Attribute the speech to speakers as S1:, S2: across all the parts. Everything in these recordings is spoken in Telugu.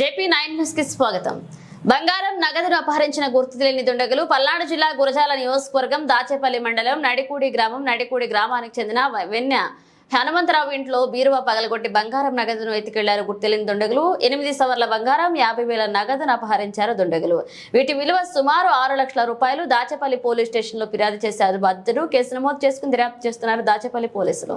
S1: జేపీ నైన్ న్యూస్కి స్వాగతం. బంగారం నగదును అపహరించిన గుర్తు తెలియని దుండగులు పల్నాడు జిల్లా గురజాల నియోజకవర్గం దాచేపల్లి మండలం నడికూడి గ్రామం నడికూడి గ్రామానికి చెందిన వెన్న హనుమంతరావు ఇంట్లో బీరువా పగలగొట్టి బంగారం నగదును ఎత్తుకెళ్ళారు గుర్తెలిని దుండగులు. ఎనిమిది సవర్ల బంగారం యాభై వేల నగదును అపహరించారు దుండగులు. వీటి విలువ సుమారు ఆరు లక్షల రూపాయలు దాచేపల్లి పోలీస్ స్టేషన్లో ఫిర్యాదు చేశారు బాధితుడు కేసు నమోదు చేసుకుని దర్యాప్తు చేస్తున్నారు దాచేపల్లి పోలీసులు.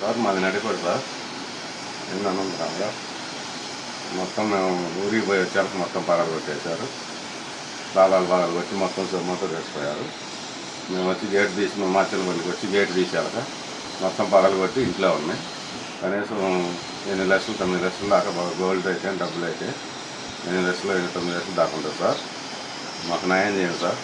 S2: సార్ మాది నడిపడు సార్. ఎన్ని అనంతరాంగా మొత్తం మేము ఊరికి పోయి వచ్చాక మొత్తం పగలు కొట్టేశారు. బాగాలు బాగాలు కొట్టి మొత్తం సొమ్మంతా తెచ్చిపోయారు మేము వచ్చి గేట్ తీసి మేము మాచల బండికి వచ్చి గేట్ తీసాక మొత్తం పగలు కొట్టి ఇంట్లో ఉన్నాయి. కనీసం ఎనిమిది లక్షలు తొమ్మిది లక్షలు దాకా గోల్డ్ అయితే డబ్బులు అయితే ఎనిమిది లక్షలు ఎనిమిది తొమ్మిది లక్షలు దాకా ఉంటుంది సార్. మాకు న్యాయం చేయండి సార్.